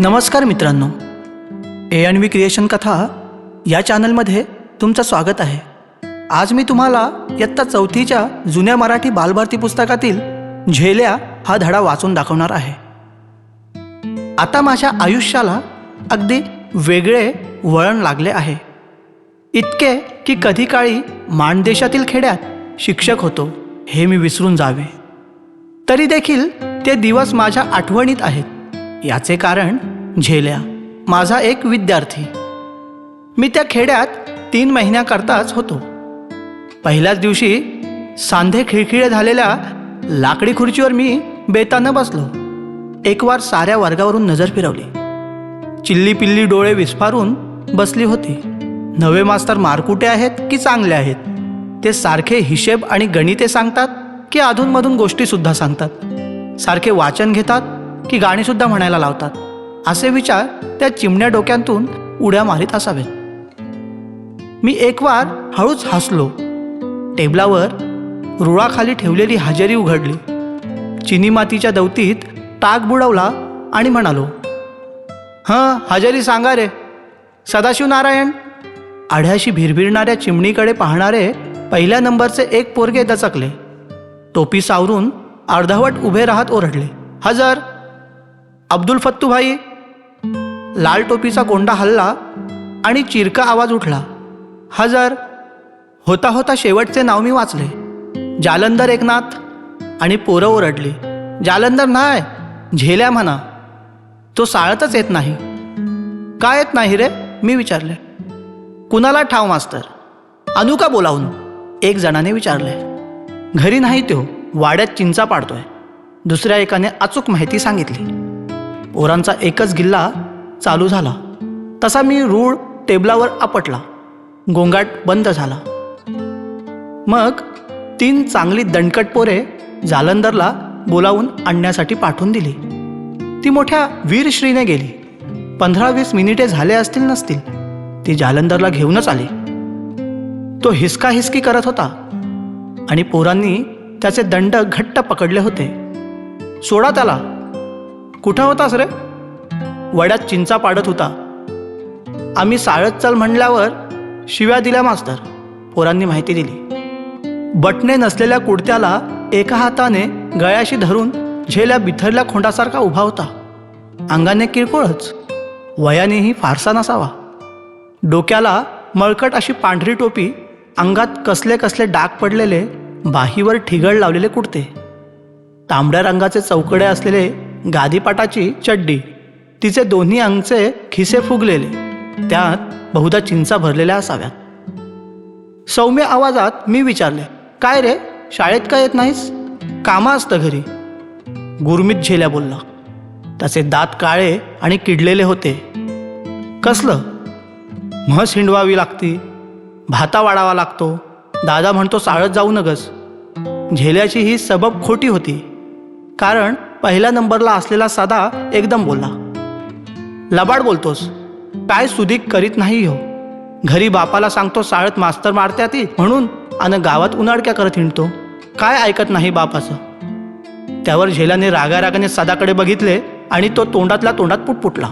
नमस्कार मित्रांनो. A and V creation कथा या चॅनलमध्ये तुमचं स्वागत आहे. आज मी तुम्हाला इयत्ता चौथीच्या जुन्या मराठी बालभारती पुस्तकातील झेल्या हा धडा वाचून दाखवणार आहे. आता माझ्या आयुष्याला अगदी वेगळे वळण लागले आहे. इतके की कधी काळी माणदेशातील खेड्यात शिक्षक होतो हे मी विसरून जावे. तरी देखील ते दिवस माझ्या आठवणीत आहेत. याचे कारण झेल्या. माझा एक विद्यार्थी. मी त्या खेड्यात तीन महिन्याकरताच होतो. पहिल्याच दिवशी सांधे खिळखिळे झालेल्या लाकडी खुर्चीवर मी बेतानं बसलो. एक वार साऱ्या वर्गावरून नजर फिरवली. चिल्ली पिल्ली डोळे विस्फारून बसली होती. नवे मास्तर मारकुटे आहेत की चांगले आहेत? ते सारखे हिशेब आणि गणिते सांगतात की अधूनमधून गोष्टीसुद्धा सांगतात? सारखे वाचन घेतात की गाणीसुद्धा म्हणायला लावतात. असे विचार त्या चिमण्या डोक्यांतून उड्या मारीत असावेत. मी एक वार हळूच हसलो. टेबलावर रुळाखाली ठेवलेली हजेरी उघडली. चिनी मातीच्या दवतीत टाक बुडवला आणि म्हणालो हां हजेरी सांगा रे. सदाशिव नारायण. आढ्याशी भिरभिरणाऱ्या चिमणीकडे पाहणारे पहिल्या नंबरचे एक पोरगे दचकले. टोपी सावरून अर्धवट उभे राहत ओरडले हजर अब्दुल फत्तूभाई लाल टोपीचा कोंडा हल्ला आणि चिरका आवाज उठला. हजर होता होता शेवटचे नाव मी वाचले. जालंधर एकनाथ आणि पोरं ओरडली. जालंधर नाही झेल्या म्हणा. तो साळतच येत नाही. का येत नाही रे? मी विचारले. कुणाला ठाव मास्तर? अनुका बोलावून एक जणाने विचारले. घरी नाही तो वाड्यात चिंचा पाडतोय. दुसऱ्या एकाने अचूक माहिती सांगितली. पोरांचा एकच गिल्ला चालू झाला. तसा मी रूळ टेबलावर आपटला. गोंगाट बंद झाला. मग तीन चांगली दणकट पोरे जालंधरला बोलावून आणण्यासाठी पाठवून दिली. ती मोठ्या वीरश्रीने गेली. पंधरा वीस मिनिटे झाले असतील नसतील ती जालंधरला घेऊनच आली. तो हिसका हिसकी करत होता आणि पोरांनी त्याचे दंड घट्ट पकडले होते. सोडा त्याला कुठं होतास रे? वड्यात चिंचा पाडत होता. आम्ही साळत चल म्हणल्यावर शिव्या दिल्या मास्तर. पोरांनी माहिती दिली. बटणे नसलेल्या कुडत्याला एका हाताने गळ्याशी धरून झेल्या बिथरल्या खोंडासारखा उभा होता. अंगाने किरकोळच. वयानेही फारसा नसावा. डोक्याला मळकट अशी पांढरी टोपी अंगात कसले कसले डाग पडलेले बाहीवर ठिगळ लावलेले कुडते. तांबड्या रंगाचे चौकडे असलेले गादीपाटाची चड्डी. तिचे दोन्ही अंगचे खिसे फुगलेले. त्यात बहुधा चिंचा भरलेल्या असाव्यात. सौम्य आवाजात मी विचारले काय रे शाळेत का येत नाहीस? कामा असतं घरी. गुरमीत झेल्या बोलला त्याचे दात काळे आणि किडलेले होते. कसलं? म्हस हिंडवावी लागती भाता वाढावा लागतो दादा म्हणतो साळत जाऊ नगस. झेल्याची ही सबब खोटी होती कारण पहिल्या नंबरला असलेला साधा एकदम बोलला. लबाड बोलतोस. काय सुदीक करीत नाही हो. घरी बापाला सांगतो साळत मास्तर मारत्या ती म्हणून आणि गावात उन्हाडक्या करत हिंडतो. काय ऐकत नाही बापाचं त्यावर झेल्याने रागा रागाने बघितले आणि तो तोंडातल्या तोंडात पुटपुटला.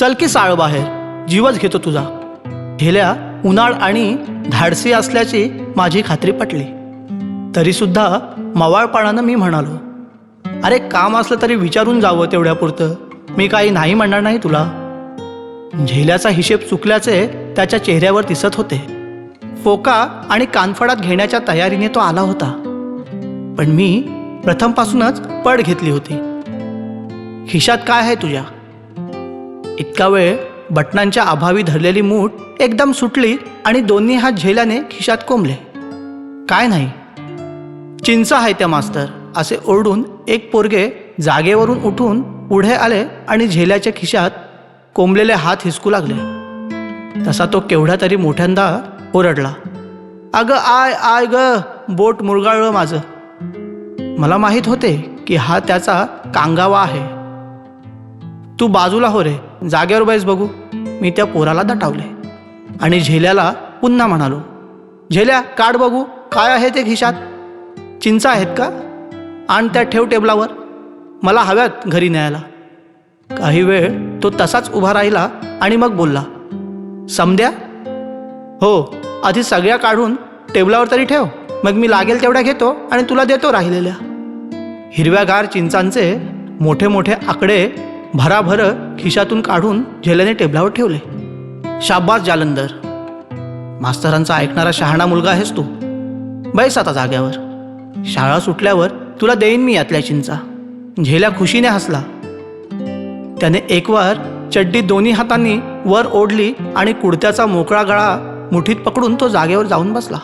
चल की साळ बाहेर जीवच घेतो तुझा. झेल्या उन्हाळ आणि धाडसी असल्याची माझी खात्री पटली. तरीसुद्धा मवाळपणानं मी म्हणालो अरे काम असलं तरी विचारून जावं तेवढ्यापुरतं. मी काही नाही म्हणणार नाही तुला. झेल्याचा हिशेब चुकल्याचे त्याच्या चेहऱ्यावर दिसत होते. फोका आणि कानफडात घेण्याच्या तयारीने तो आला होता. पण मी प्रथमपासूनच पड घेतली होती. खिशात काय आहे तुझ्या? इतका वेळ बटनांच्या अभावी धरलेली मूठ एकदम सुटली आणि दोन्ही हात झेल्याने खिशात कोंबले. काय नाही. चिंच आहे त्या मास्तर असे ओरडून एक पोरगे जागेवरून उठून पुढे आले आणि झेल्याच्या खिशात कोंबलेले हात हिसकू लागले. तसा तो केवढ्या तरी मोठ्यांदा ओरडला. अगं आय आय ग बोट मुरगाळलं माझं. मला माहीत होते की हा त्याचा कांगावा आहे. तू बाजूला हो रे जागेवर बैस बघू. मी त्या पोराला दटावले आणि झेल्याला पुन्हा म्हणालो झेल्या काढ बघू काय आहे ते खिशात? चिंचा आहेत का? आण त्या ठेव टेबलावर. मला हव्यात घरी न्यायला. काही वेळ तो तसाच उभा राहिला आणि मग बोलला समद्या? हो आधी सगळ्या काढून टेबलावर तरी ठेव. मग मी लागेल तेवढ्या घेतो आणि तुला देतो राहिलेल्या. हिरव्यागार चिंचांचे मोठे मोठे आकडे भराभर खिशातून काढून झेल्याने टेबलावर ठेवले. शाबास जालंदर मास्तरांचा ऐकणारा शहाणा मुलगा आहेस तू. बैस आता जाग्यावर. शाळा सुटल्यावर तुला देईन मी यातल्या चिंचा. झेल्या खुशीने हसला. त्याने एकवार चड्डी दोन्ही हातांनी वर ओढली आणि कुडत्याचा मोकळा गळा मुठीत पकडून तो जागेवर जाऊन बसला.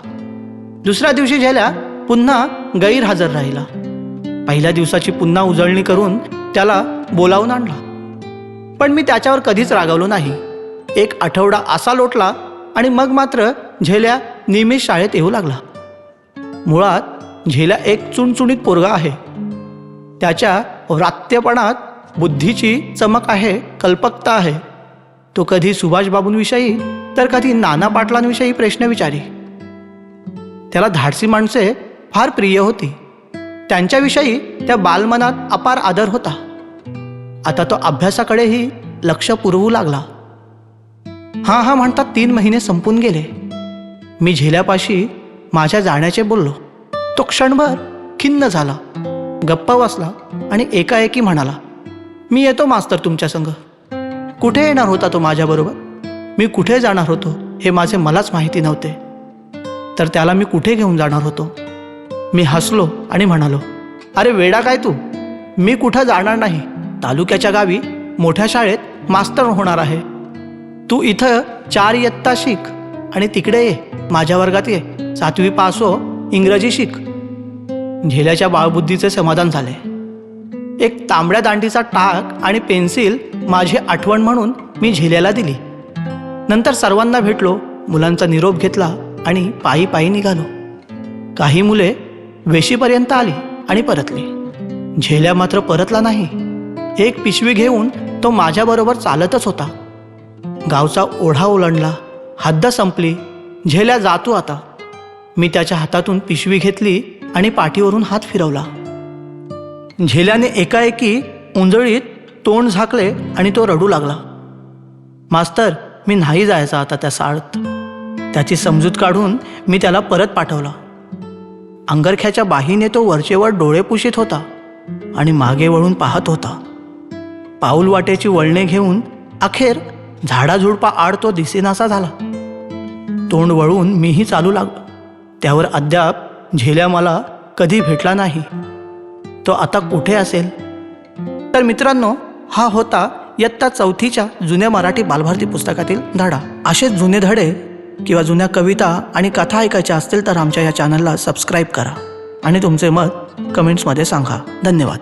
दुसऱ्या दिवशी झेल्या पुन्हा गैरहजर राहिला. पहिल्या दिवसाची पुन्हा उजळणी करून त्याला बोलावून आणला. पण मी त्याच्यावर कधीच रागावलो नाही. एक आठवडा असा लोटला आणि मग मात्र झेल्या नियमित शाळेत येऊ लागला. मुळात झेला एक चुणचुणीत पोरगा आहे. त्याच्या व्रात्यपणात बुद्धीची चमक आहे कल्पकता आहे. तो कधी सुभाषबाबूंविषयी तर कधी नाना पाटलांविषयी प्रश्न विचारी. त्याला धाडसी माणसे फार प्रिय होती. त्यांच्याविषयी त्या बालमनात अपार आदर होता. आता तो अभ्यासाकडेही लक्ष पुरवू लागला. हां हां म्हणतात तीन महिने संपून गेले. मी झेल्यापाशी माझ्या जाण्याचे बोललो. तो क्षणभर खिन्न झाला गप्पा बसला आणि एकाएकी म्हणाला मी येतो मास्तर तुमच्या संग. कुठे येणार होता तो माझ्याबरोबर मी कुठे जाणार होतो हे माझे मलाच माहिती नव्हते. तर त्याला मी कुठे घेऊन जाणार होतो? मी हसलो आणि म्हणालो अरे वेडा काय तू? मी कुठं जाणार नाही? तालुक्याच्या गावी मोठ्या शाळेत मास्तर होणार आहे. तू इथं चार इयत्ता शिक आणि तिकडे ये माझ्या वर्गात ये. सातवी पास हो इंग्रजी शिक. झेल्याच्या बाळबुद्धीचे समाधान झाले. एक तांबड्या दांडीचा टाक आणि पेन्सिल माझी आठवण म्हणून मी झेल्याला दिली. नंतर सर्वांना भेटलो मुलांचा निरोप घेतला आणि पायी पायी निघालो. काही मुले वेशीपर्यंत आली आणि परतली. झेल्या मात्र परतला नाही. एक पिशवी घेऊन तो माझ्याबरोबर चालतच होता. गावचा ओढा ओलांडला. हद्द संपली. झेल्या जातो आता. मी त्याच्या हातातून पिशवी घेतली आणि पाठीवरून हात फिरवला. झेल्याने एकाएकी उंजळीत तोंड झाकले आणि तो रडू लागला. मास्तर मी नाही जायचा आता त्या साळत. त्याची समजूत काढून मी त्याला परत पाठवला. अंगरख्याच्या बाहीने तो वरचेवर डोळे पुशीत होता आणि मागे वळून पाहत होता. पाऊल वाटेची वळणे घेऊन अखेर झाडाझुडपा आड तो दिसेनासा झाला. तोंड वळून मीही चालू लागलो. त्यावर अद्याप झेल्या मला कधी भेटला नाही. तो आता कुठे असेल? तर मित्रांनो हा होता इयत्ता चौथीच्या जुन्या मराठी बालभारती पुस्तकातील धडा. असेच जुने धडे किंवा जुन्या कविता आणि कथा ऐकायच्या असतील तर आमच्या या चॅनलला सबस्क्राईब करा. आणि तुमचे मत कमेंट्समध्ये सांगा. धन्यवाद.